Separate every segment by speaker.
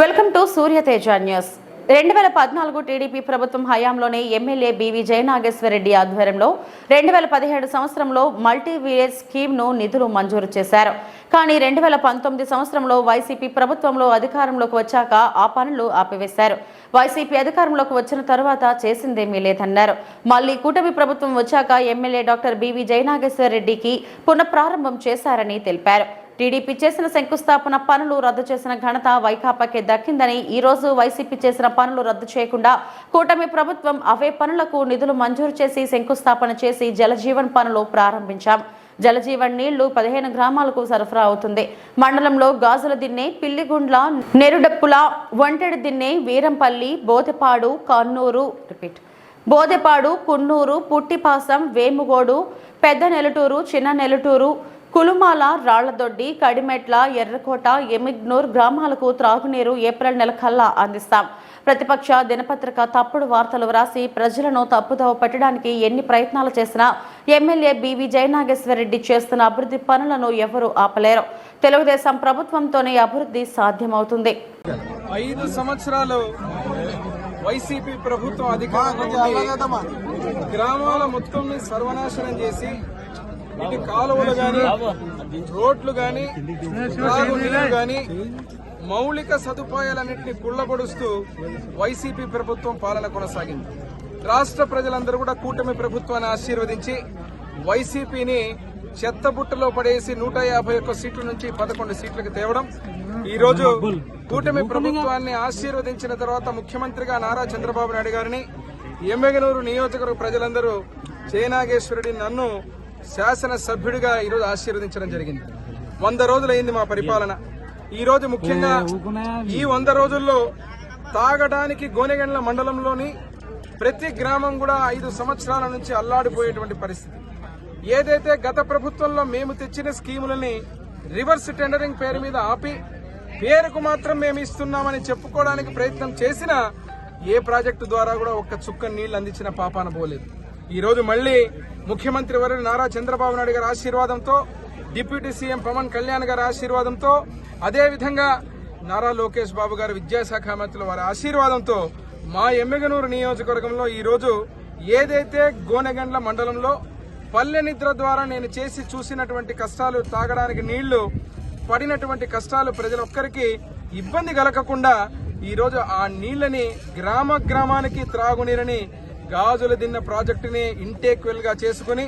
Speaker 1: Welcome to Surya Teja news. రెండు వేల పద్నాలుగు టీడీపీ ప్రభుత్వం హయాంలోనే ఎమ్మెల్యే బివి జయనాగేశ్వరరెడ్డి ఆధ్వర్యంలో రెండు వేల పదిహేడు సంవత్సరంలో మల్టీ విలేజ్ స్కీమ్ను నిధులు మంజూరు చేశారు. కానీ రెండు వేల పంతొమ్మిది సంవత్సరంలో వైసీపీ ప్రభుత్వంలో అధికారంలోకి వచ్చాక ఆ పనులు ఆపివేశారు. వైసీపీ అధికారంలోకి వచ్చిన తర్వాత చేసిందేమీ లేదన్నారు. మళ్ళీ కూటమి ప్రభుత్వం వచ్చాక ఎమ్మెల్యే డాక్టర్ బీవీ జయనాగేశ్వరరెడ్డికి పునఃప్రారంభం చేశారని తెలిపారు. టీడీపీ చేసిన శంకుస్థాపన పనులు రద్దు చేసిన ఘనత వైకాపాకే దక్కిందని ఈ రోజు వైసీపీ చేసిన పనులు రద్దు చేయకుండా కూటమి ప్రభుత్వం అవే పనులకు నిధులు మంజూరు చేసి శంకుస్థాపన చేసి జలజీవన్ పనులు ప్రారంభించాం. జలజీవన్ నీళ్ళు పదిహేను గ్రామాలకు సరఫరా అవుతుంది. మండలంలో గాజుల దిన్నె పిల్లిగుండ్ల నెరుడప్పుల ఒంటెడు దిన్నె వీరంపల్లి బోదెపాడు కన్నూరు రిపీట్. బోదెపాడు కున్నూరు పుట్టిపాసం వేముగోడు పెద్ద నెలటూరు చిన్న నెలటూరు కులుమాల రాళ్ళదొడ్డి కడిమెట్ల ఎర్రకోట ఎమిగ్నూర్ గ్రామాలకు త్రాగునీరు ఏప్రిల్ నెల కల్లా అందిస్తాం. ప్రతిపక్ష దినపత్రిక తప్పుడు వార్తలు వ్రాసి ప్రజలను తప్పుదోవ పెట్టడానికి ఎన్ని ప్రయత్నాలు చేసినా ఎమ్మెల్యే బీవీ జయనాగేశ్వరరెడ్డి చేస్తున్న అభివృద్ధి పనులను ఎవరూ ఆపలేరు. తెలుగుదేశం ప్రభుత్వంతోనే అభివృద్ధి సాధ్యమవుతుంది.
Speaker 2: ఐదు సంవత్సరాలు వైసీపీ ప్రభుత్వం అధికారంలో ఉండి గ్రామాల మొత్తం సర్వనాశనం చేసి ఇటు కాలువలు గాని రోడ్లు గాని త్రాగునీరు గాని మౌలిక సదుపాయాలన్నింటినీ కుళ్ళబడుస్తూ వైసీపీ ప్రభుత్వం పాలన కొనసాగింది. రాష్ట్ర ప్రజలందరూ కూడా కూటమి ప్రభుత్వాన్ని ఆశీర్వదించి వైసీపీని చెత్తబుట్టలో పడేసి నూట యాభై ఒక్క సీట్ల నుంచి పదకొండు సీట్లకు తేవడం. ఈ రోజు కూటమి ప్రభుత్వాన్ని ఆశీర్వదించిన తర్వాత ముఖ్యమంత్రిగా నారా చంద్రబాబు నాయుడు గారిని ఎమ్మెగనూరు నియోజకవర్గ ప్రజలందరూ జయనాగేశ్వరుడి నన్ను శాసనసభ్యుడిగా ఈరోజు ఆశీర్వదించడం జరిగింది. వంద రోజులైంది మా పరిపాలన. ఈ రోజు ముఖ్యంగా ఈ వంద రోజుల్లో తాగడానికి గోనెగండ్ల మండలంలోని ప్రతి గ్రామం కూడా ఐదు సంవత్సరాల నుంచి అల్లాడిపోయేటువంటి పరిస్థితి. ఏదైతే గత ప్రభుత్వంలో మేము తెచ్చిన స్కీములని రివర్స్ టెండరింగ్ పేరు మీద ఆపి పేరుకు మాత్రం మేము ఇస్తున్నామని చెప్పుకోవడానికి ప్రయత్నం చేసినా ఏ ప్రాజెక్టు ద్వారా కూడా ఒక్క చుక్క నీళ్ళు అందించిన పాపాన పోలేదు. ఈరోజు మళ్ళీ ముఖ్యమంత్రి వర్యులు నారా చంద్రబాబు నాయుడు గారి ఆశీర్వాదంతో డిప్యూటీ సీఎం పవన్ కళ్యాణ్ గారి ఆశీర్వాదంతో అదేవిధంగా నారా లోకేష్ బాబు గారు విద్యాశాఖ మంత్రులు వారి ఆశీర్వాదంతో మా ఎమ్మెగనూరు నియోజకవర్గంలో ఈరోజు ఏదైతే గోనెగండ్ల మండలంలో పల్లె నిద్ర ద్వారా నేను చేసి చూసినటువంటి కష్టాలు తాగడానికి నీళ్ళు పడినటువంటి కష్టాలు ప్రజలొక్కరికి ఇబ్బంది కలగకుండా ఈరోజు ఆ నీళ్ళని గ్రామ గ్రామానికి త్రాగునీరని గాజుల దిన్న ప్రాజెక్టుని ఇంటేక్ వెల్గా చేసుకుని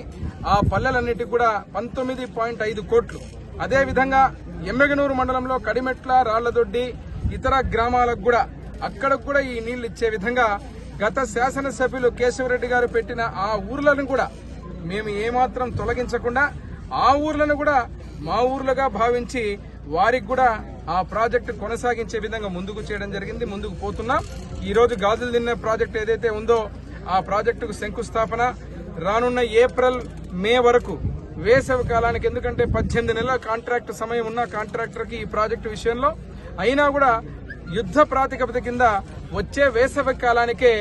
Speaker 2: ఆ పల్లెలన్నిటికి కూడా పంతొమ్మిది పాయింట్ ఐదు కోట్లు. అదే విధంగా ఎమ్మెగనూరు మండలంలో కడిమెట్ల రాళ్ళదొడ్డి ఇతర గ్రామాలకు కూడా అక్కడకు కూడా ఈ నీళ్ళు ఇచ్చే విధంగా గత శాసనసభ్యులు కేశవరెడ్డి గారు పెట్టిన ఆ ఊర్లను కూడా మేము ఏమాత్రం తొలగించకుండా ఆ ఊర్లను కూడా మా ఊర్లుగా భావించి వారికి కూడా ఆ ప్రాజెక్టు కొనసాగించే విధంగా ముందుకు చేయడం జరిగింది ముందుకు పోతున్నాం. ఈ రోజు గాజులు తిన్న ప్రాజెక్టు ఏదైతే ఉందో ఆ ప్రాజెక్టుకు శంకుస్థాపన రానున్న ఏప్రిల్ మే వరకు. వేసవి కాలానికి ఎందుకంటే పద్దెనిమిది నెలల కాంట్రాక్ట్ సమయం ఉన్న కాంట్రాక్టర్కి ఈ ప్రాజెక్టు విషయంలో. అయినా కూడా యుద్ధ ప్రాతిపదిక కింద వచ్చే వేసవి కాలానికే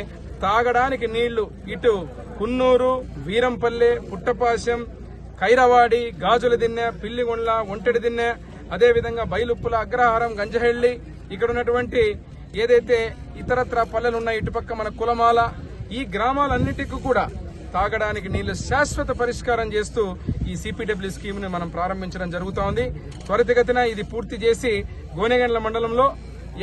Speaker 2: తాగడానికి నీళ్ళు ఇటు కున్నూరు వీరంపల్లె పుట్టపాశం ఖైరవాడి గాజుల దిన్నె పిల్లిగొండ్ల ఒంటెడి దిన్నె అదేవిధంగా బయలుప్పుల అగ్రహారం గంజహెళ్ళి ఇక్కడ ఉన్నటువంటి ఏదైతే ఇతరత్ర పల్లెలు ఉన్నాయి ఇటుపక్క మన కులమాల ఈ గ్రామాలన్నిటికీ కూడా తాగడానికి నీళ్ళు శాశ్వత పరిష్కారం చేస్తూ ఈ సిపిడబ్ల్యూ స్కీమ్ని మనం ప్రారంభించడం జరుగుతోంది. త్వరితగతిన ఇది పూర్తి చేసి గోనెగండ్ల మండలంలో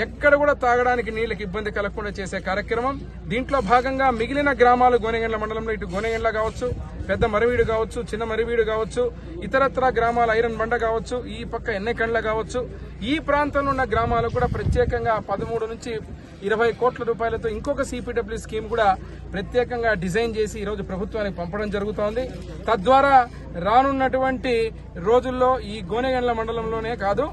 Speaker 2: ఎక్కడ కూడా తాగడానికి నీళ్ళకి ఇబ్బంది కలగకుండా చేసే కార్యక్రమం. దీంట్లో భాగంగా మిగిలిన గ్రామాలు గోనెగండ్ల మండలంలో ఇటు గోనెగండ్ల కావచ్చు పెద్ద మరవీడు కావచ్చు చిన్న మరివీడు కావచ్చు ఇతరత్ర గ్రామాల ఐరన్ బండ కావచ్చు ఈ పక్క ఎన్నెకండ్ల కావచ్చు. ఈ ప్రాంతంలో ఉన్న గ్రామాలకు కూడా ప్రత్యేకంగా పదమూడు నుంచి ఇరవై కోట్ల రూపాయలతో ఇంకొక సిపిడబ్ల్యూ స్కీమ్ కూడా ప్రత్యేకంగా డిజైన్ చేసి ఈరోజు ప్రభుత్వానికి పంపడం జరుగుతోంది. తద్వారా రానున్నటువంటి రోజుల్లో ఈ గోనెగండ్ల మండలంలోనే కాదు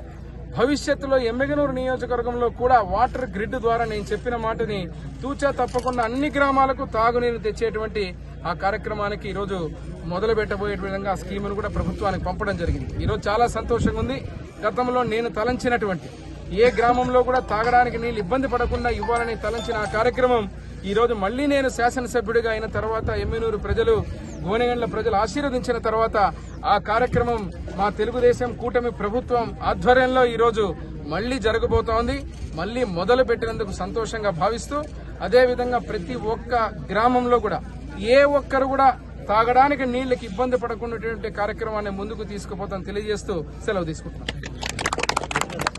Speaker 2: భవిష్యత్తులో ఎమ్మెగనూరు నియోజకవర్గంలో కూడా వాటర్ గ్రిడ్ ద్వారా నేను చెప్పిన మాటని తూచా తప్పకుండా అన్ని గ్రామాలకు తాగునీరు తెచ్చేటువంటి ఆ కార్యక్రమానికి ఈరోజు మొదలు పెట్టబోయే విధంగా ఆ స్కీమును కూడా ప్రభుత్వానికి పంపడం జరిగింది. ఈరోజు చాలా సంతోషంగా ఉంది. గతంలో నేను తలంచినటువంటి ఏ గ్రామంలో కూడా తాగడానికి నీళ్ళు ఇబ్బంది పడకుండా ఇవ్వాలని తలంచిన ఆ కార్యక్రమం ఈరోజు మళ్ళీ మళ్ళీ నేను శాసనసభ్యుడిగా అయిన తర్వాత ఎమ్మెనూరు ప్రజలు గోనెగండ్ల ప్రజలు ఆశీర్వదించిన తర్వాత ఆ కార్యక్రమం మా తెలుగుదేశం కూటమి ప్రభుత్వం ఆధ్వర్యంలో ఈరోజు మళ్ళీ మళ్ళీ జరగబోతోంది మళ్ళీ మొదలు పెట్టినందుకు సంతోషంగా భావిస్తూ అదేవిధంగా ప్రతి ఒక్క గ్రామంలో కూడా ఏ ఒక్కరు కూడా తాగడానికి నీళ్ళకు ఇబ్బంది పడకుండా కార్యక్రమాన్ని ముందుకు తీసుకుపోతాను తెలియజేస్తూ సెలవు తీసుకుంటున్నాను.